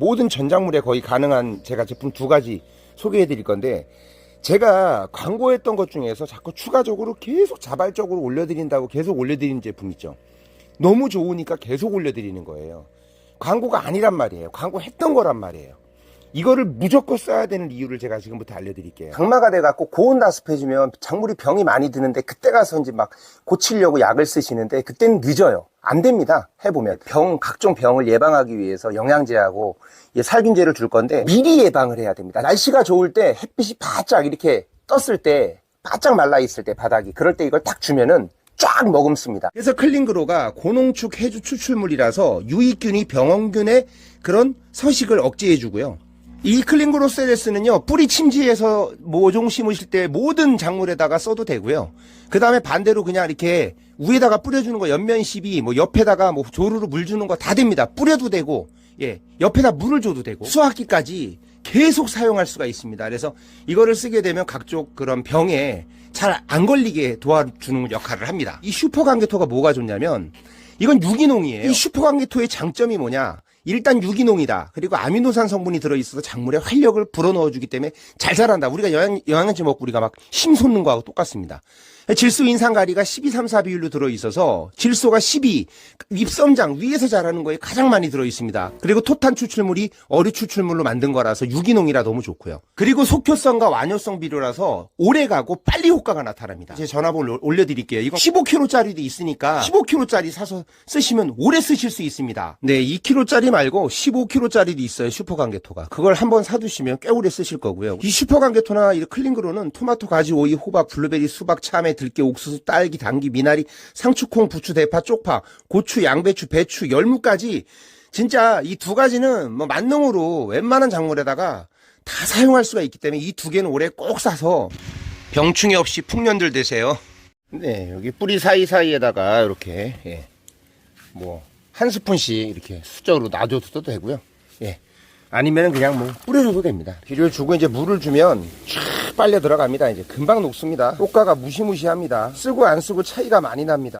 모든 전작물에 거의 가능한 제가 제품 두 가지 소개해 드릴 건데 제가 광고했던 것 중에서 자꾸 추가적으로 계속 자발적으로 올려드린다고 계속 올려드리는 제품 있죠. 너무 좋으니까 계속 올려드리는 거예요. 광고가 아니란 말이에요. 광고 했던 거란 말이에요. 이거를 무조건 써야 되는 이유를 제가 지금부터 알려드릴게요. 장마가 돼갖고 고온 다습해지면 작물이 병이 많이 드는데 그때 가서 이제 막 고치려고 약을 쓰시는데 그때는 늦어요. 안 됩니다. 해보면 병 각종 병을 예방하기 위해서 영양제하고 이 살균제를 줄 건데 미리 예방을 해야 됩니다. 날씨가 좋을 때 햇빛이 바짝 이렇게 떴을 때 바짝 말라 있을 때 바닥이 그럴 때 이걸 딱 주면은 쫙 머금습니다. 그래서 클린그로가 고농축 해주 추출물이라서 유익균이 병원균의 그런 서식을 억제해주고요. 이 클린그로 셀레스는요 뿌리 침지해서 모종 심으실 때 모든 작물에다가 써도 되고요. 그 다음에 반대로 그냥 이렇게 위에다가 뿌려주는 거 옆면 시비 뭐 옆에다가 뭐 조루로 물 주는 거 다 됩니다. 뿌려도 되고 예 옆에다 물을 줘도 되고 수학기까지 계속 사용할 수가 있습니다. 그래서 이거를 쓰게 되면 각종 그런 병에 잘 안 걸리게 도와주는 역할을 합니다. 이 슈퍼 강개토가 뭐가 좋냐면 이건 유기농이에요. 이 슈퍼 강개토의 장점이 뭐냐? 일단 유기농이다. 그리고 아미노산 성분이 들어있어서 작물에 활력을 불어넣어주기 때문에 잘 자란다. 우리가 영양, 영양제 먹고 우리가 막 힘솟는 거하고 똑같습니다. 질소 인산가리가 12, 3, 4 비율로 들어있어서 질소가 12, 윗섬장 위에서 자라는 거에 가장 많이 들어있습니다. 그리고 토탄 추출물이 어류 추출물로 만든 거라서 유기농이라 너무 좋고요. 그리고 속효성과 완효성 비료라서 오래 가고 빨리 효과가 나타납니다. 제 전화번호 올려드릴게요. 이거 15kg짜리도 있으니까 15kg짜리 사서 쓰시면 오래 쓰실 수 있습니다. 네, 2kg 말고 15kg짜리도 있어요. 슈퍼강개토가. 그걸 한번 사두시면 꽤 오래 쓰실 거고요. 이 슈퍼강개토나 이 클링그로는 토마토, 가지, 오이, 호박, 블루베리, 수박, 참외, 들깨, 옥수수, 딸기, 당귀, 미나리, 상추,콩, 부추, 대파, 쪽파, 고추, 양배추, 배추, 열무까지 진짜 이 두 가지는 뭐 만능으로 웬만한 작물에다가 다 사용할 수가 있기 때문에 이 두 개는 올해 꼭 사서 병충해 없이 풍년들 되세요. 네, 여기 뿌리 사이사이에다가 이렇게 예. 뭐 한 스푼씩 이렇게 수저로 놔줘도 되고요. 예. 아니면 그냥 뭐 뿌려줘도 됩니다. 비료를 주고 이제 물을 주면 쫙 빨려 들어갑니다. 이제 금방 녹습니다. 효과가 무시무시합니다. 쓰고 안 쓰고 차이가 많이 납니다.